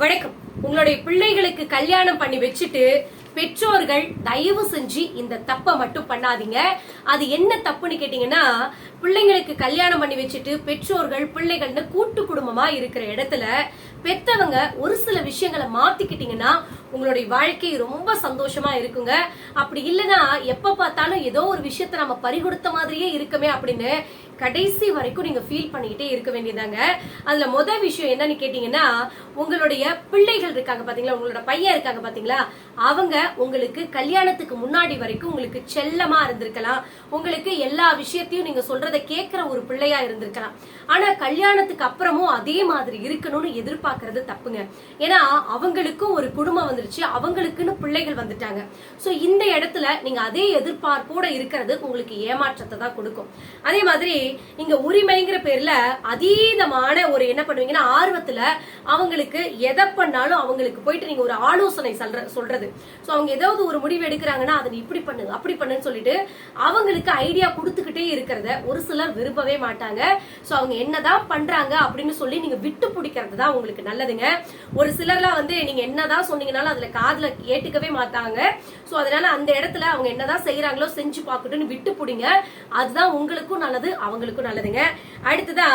வணக்கம். உங்களுடைய பிள்ளைகளுக்கு கல்யாணம் பண்ணி வச்சுட்டு பெற்றோர்கள் தயவு செஞ்சு இந்த தப்பை மட்டும் பண்ணாதீங்க. அது என்ன தப்புன்னு கேட்டீங்கன்னா பிள்ளைங்களுக்கு கல்யாணம் பண்ணி வச்சுட்டு பெற்றோர்கள் பிள்ளைகள்னு கூட்டு குடும்பமா இருக்கிற இடத்துல பெத்தவங்க ஒரு சில விஷயங்களை மாத்திக்கிட்டீங்கன்னா உங்களுடைய வாழ்க்கை ரொம்ப சந்தோஷமா இருக்குங்க. அப்படி இல்லைன்னா எப்ப பார்த்தாலும் ஏதோ ஒரு விஷயத்த நம்ம பறிகொடுத்த மாதிரியே இருக்குமே அப்படின்னு கடைசி வரைக்கும் நீங்க ஃபீல் பண்ணிக்கிட்டே இருக்க வேண்டியதாங்க அதுல முத விஷயம் என்னன்னு கேட்டீங்கன்னா உங்களுடைய பிள்ளைகள் இருக்காங்க பாத்தீங்களா? உங்களோட பையன் இருக்காங்க பாத்தீங்களா? அவங்க உங்களுக்கு கல்யாணத்துக்கு முன்னாடி வரைக்கும் உங்களுக்கு செல்லமா இருந்திருக்கலாம். உங்களுக்கு எல்லா விஷயத்தையும் நீங்க சொல்றதை கேட்கிற ஒரு பிள்ளையா இருந்திருக்கலாம். ஆனா கல்யாணத்துக்கு அப்புறமும் அதே மாதிரி இருக்கணும்னு எதிர்பார்க்கறது தப்புங்க. ஏன்னா அவங்களுக்கும் ஒரு குடும்பம் வந்துருச்சு. அவங்களுக்குன்னு பிள்ளைகள் வந்துட்டாங்க. சோ இந்த இடத்துல நீங்க அதே எதிர்பார்ப்போட இருக்கிறது உங்களுக்கு ஏமாற்றத்தை தான் கொடுக்கும். அதே மாதிரி இங்க உரிமைங்கிற பேர்ல அதீதமான ஒரு என்ன பண்ணுவீங்கன்னா ஆர்வத்துல அவங்களுக்கு எதை பண்ணாலும் அவங்களுக்கு போயிட்டு நீங்க ஒரு ஆலோசனை சொல்ற சொல்றது. சோ அவங்க ஏதாவது ஒரு முடிவு எடுக்கிறாங்கன்னா அதை இப்படி பண்ணு அப்படி பண்ணுன்னு சொல்லிட்டு அவங்களுக்கு ஐடியா கொடுத்துக்கிட்டே இருக்கிறத ஒரு சிலர் விரும்பவே மாட்டாங்க. சோ அவங்க என்னதான் பண்றாங்க அப்படின்னு சொல்லி நீங்க விட்டு பிடிக்கிறது தான் உங்களுக்கு நல்லதுங்க. ஒரு சிலர்லாம் வந்து நீங்க என்னதான் சொன்னீங்கனாலும் அதுல காதுல ஏட்டுக்கவே மாட்டாங்க. சோ அதனால அந்த இடத்துல அவங்க என்னதான் செய்யறாங்களோ செஞ்சு பாக்கட்டும்னு விட்டு பிடிங்க. அதுதான் உங்களுக்கும் நல்லது அவங்களுக்கும் நல்லதுங்க. அடுத்ததா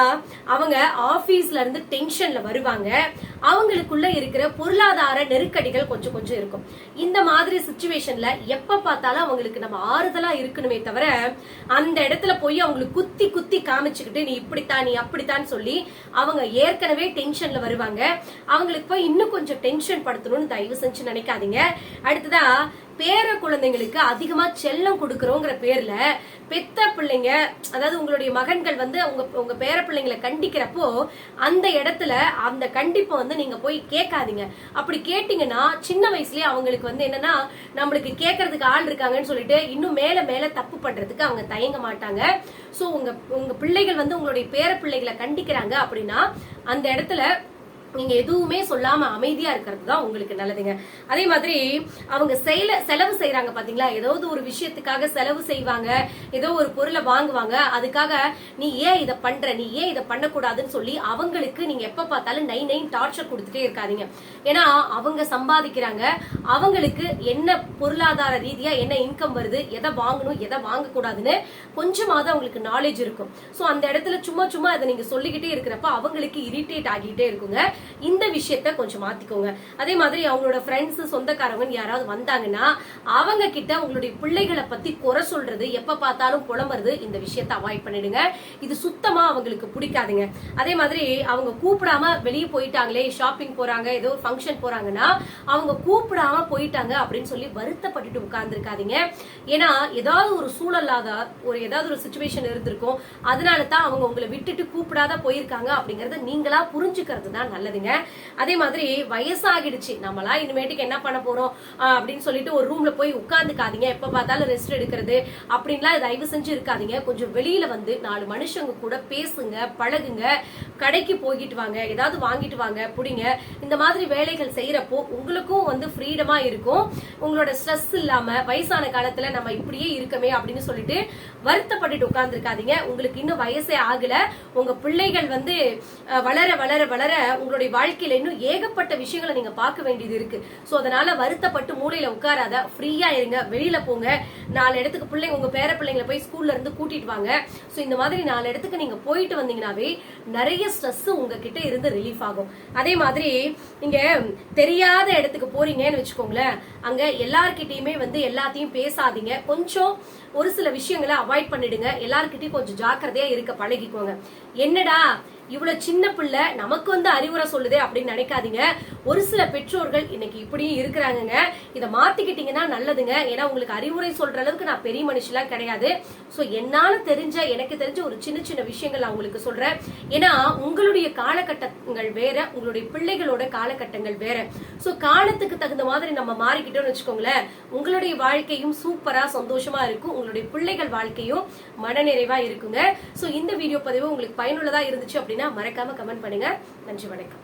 அவங்க ஆபீஸ்ல இருந்து டென்ஷன்ல வருவாங்க. அவங்களுக்குள்ள இருக்கிற பொருளாதார நெருக்கடிகள் கொஞ்சம் கொஞ்சம் இருக்கும். இந்த மாதிரி சுச்சுவேஷன்ல எப்ப பார்த்தாலும் அவங்களுக்கு நம்ம ஆறுதலா இருக்கணுமே தவிர அந்த இடத்துல போய் அவங்களுக்கு குத்தி குத்தி காமிச்சுக்கிட்டு நீ இப்படித்தான் நீ அப்படித்தான் சொல்லி அவங்க ஏற்கனவே டென்ஷன்ல வருவாங்க. அவங்களுக்கு போய் இன்னும் கொஞ்சம் டென்ஷன் படுத்தணும்னு தயவு செஞ்சு நினைக்காதீங்க. அடுத்ததா பேர குழந்தைங்களுக்கு அதிகமா செல்லம் கொடுக்கறோங்கிற பேர்ல பெத்த பிள்ளைங்க அதாவது உங்களுடைய மகன்கள் வந்து உங்க உங்க பேர பிள்ளைங்களை கண்டிக்கிறப்போ அந்த இடத்துல அந்த கண்டிப்பை வந்து நீங்க போய் கேட்காதீங்க. அப்படி கேட்டீங்கன்னா சின்ன வயசுலயே அவங்களுக்கு வந்து என்னன்னா நம்மளுக்கு கேட்கறதுக்கு ஆள் இருக்காங்கன்னு சொல்லிட்டு இன்னும் மேல மேல தப்பு பண்றதுக்கு அவங்க தயங்க மாட்டாங்க. சோ உங்க உங்க பிள்ளைகள் வந்து உங்களுடைய பேர பிள்ளைகளை கண்டிக்கிறாங்க அப்படின்னா அந்த இடத்துல நீங்க எதுவுமே சொல்லாம அமைதியா இருக்கிறது தான் உங்களுக்கு நல்லதுங்க. அதே மாதிரி அவங்க செயல செலவு செய்யறாங்க பாத்தீங்களா? ஏதாவது ஒரு விஷயத்துக்காக செலவு செய்வாங்க. ஏதோ ஒரு பொருளை வாங்குவாங்க. அதுக்காக நீ ஏன் இதை பண்ற? நீ ஏன் இதை பண்ணக்கூடாதுன்னு சொல்லி அவங்களுக்கு நீங்க எப்ப பார்த்தாலும் நை நைன் டார்ச்சர் கொடுத்துட்டே இருக்காதீங்க. ஏன்னா அவங்க சம்பாதிக்கிறாங்க. அவங்களுக்கு என்ன பொருளாதார ரீதியா என்ன இன்கம் வருது எதை வாங்கணும் எதை வாங்கக்கூடாதுன்னு கொஞ்சமாவது அவங்களுக்கு நாலேஜ் இருக்கும். சோ அந்த இடத்துல சும்மா சும்மா அதை நீங்க சொல்லிக்கிட்டே இருக்கிறப்ப அவங்களுக்கு இரிட்டேட் ஆகிட்டே இருக்குங்க. இந்த விஷயத்த கொஞ்சம் மாத்திக்கோங்க. அதே மாதிரி அவங்களோட ஃப்ரெண்ட்ஸ் சொந்தக்காரங்க யாராவது வந்தாங்கன்னா அவங்க கிட்ட உங்களுடைய பிள்ளைகளை பத்தி குறை சொல்றது எப்ப பார்த்தாலும் புலம்புறது இந்த விஷயத்த அவாய்ட் பண்ணிடுங்க. இது சுத்தமா அவங்களுக்கு பிடிக்காதுங்க. அதே மாதிரி அவங்க கூப்பிடாம வெளியே போயிட்டாங்களே ஷாப்பிங் போறாங்க ஏதோ ஒரு ஃபங்க்ஷன் போறாங்கன்னா அவங்க கூப்பிடாம போயிட்டாங்க அப்படின்னு சொல்லி வருத்தப்பட்டுட்டு உட்கார்ந்துருக்காதீங்க. ஏன்னா ஏதாவது ஒரு சூழல்லாத ஒரு ஏதாவது ஒரு சுச்சுவேஷன் இருந்திருக்கும். அதனால தான் அவங்க உங்களை விட்டுட்டு கூப்பிடாத போயிருக்காங்க அப்படிங்கறத நீங்களா புரிஞ்சுக்கிறது தான் நல்லது. நல்லதுங்க அதே மாதிரி வயசாகிடுச்சு. நம்மளா இனிமேட்டுக்கு என்ன பண்ண போறோம்? அப்படின்னு சொல்லிட்டு ஒரு ரூம்ல போய் உட்காந்துக்காதீங்க எப்ப பார்த்தாலும் ரெஸ்ட் எடுக்கிறது. அப்படின்லாம் தயவு செஞ்சு இருக்காதீங்க. கொஞ்சம் வெளியில வந்து நாலு மனுஷங்க கூட பேசுங்க பழகுங்க. கடைக்கு போய்கிட்டு வாங்க. ஏதாவது வாங்கிட்டு வாங்க. புடிங்க. இந்த மாதிரி வேலைகள் செய்யறப்போ உங்களுக்கும் வந்து ஃப்ரீடமா இருக்கும். உங்களோட ஸ்ட்ரெஸ் இல்லாம வயசான காலத்துல நம்ம இப்படியே இருக்கமே அப்படின்னு சொல்லிட்டு வருத்தப்பட்டுட்டு உட்கார்ந்துருக்காதீங்க. உங்களுக்கு இன்னும் வயசே ஆகல. உங்க பிள்ளைகள் வந்து வளர வளர வளர உங்களோட உங்களுடைய வாழ்க்கையில இன்னும் ஏகப்பட்ட விஷயங்களை நீங்க பார்க்க வேண்டியது இருக்கு. சோ அதனால வருத்தப்பட்டு மூலையில உட்காராத ஃப்ரீயா இருங்க வெளியில போங்க. நாலு இடத்துக்கு பிள்ளைங்க உங்க பேர பிள்ளைங்களை போய் ஸ்கூல்ல இருந்து கூட்டிட்டு வாங்க. சோ இந்த மாதிரி நாலு இடத்துக்கு நீங்க போயிட்டு வந்தீங்கன்னாவே நிறைய ஸ்ட்ரெஸ் உங்ககிட்ட இருந்து ரிலீஃப் ஆகும். அதே மாதிரி நீங்க தெரியாத இடத்துக்கு போறீங்கன்னு வச்சுக்கோங்களேன். அங்க எல்லார்கிட்டயுமே வந்து எல்லாத்தையும் பேசாதீங்க. கொஞ்சம் ஒரு சில விஷயங்களை அவாய்ட் பண்ணிடுங்க. எல்லார்கிட்டயும் கொஞ்சம் ஜாக்கிரதையா இருக்க பழகிக்கோங்க. என்னடா இவ்வளவு சின்ன பிள்ளை நமக்கு வந்து அறிவுரை சொல்லுதே அப்படின்னு நினைக்காதீங்க. ஒரு சில பெற்றோர்கள் இன்னைக்கு இப்படியும் இருக்கிறாங்கங்க. இதை மாத்திக்கிட்டீங்கன்னா நல்லதுங்க. ஏன்னா உங்களுக்கு அறிவுரை சொல்ற அளவுக்கு நான் பெரிய மனுஷெல்லாம் கிடையாது. சோ என்னால தெரிஞ்ச எனக்கு தெரிஞ்ச ஒரு சின்ன சின்ன விஷயங்கள் நான் உங்களுக்கு சொல்றேன். ஏன்னா உங்களுடைய காலகட்டங்கள் வேற உங்களுடைய பிள்ளைகளோட காலகட்டங்கள் வேற. சோ காலத்துக்கு தகுந்த மாதிரி நம்ம மாறிக்கிட்டோம்னு வச்சுக்கோங்களேன். உங்களுடைய வாழ்க்கையும் சூப்பரா சந்தோஷமா இருக்கும். உங்களுடைய பிள்ளைகள் வாழ்க்கையும் மனநிறைவா இருக்குங்க. சோ இந்த வீடியோ பதிவு உங்களுக்கு பயனுள்ளதா இருந்துச்சு அப்படின்னு மறக்காம கமெண்ட் பண்ணுங்க. நன்றி வணக்கம்.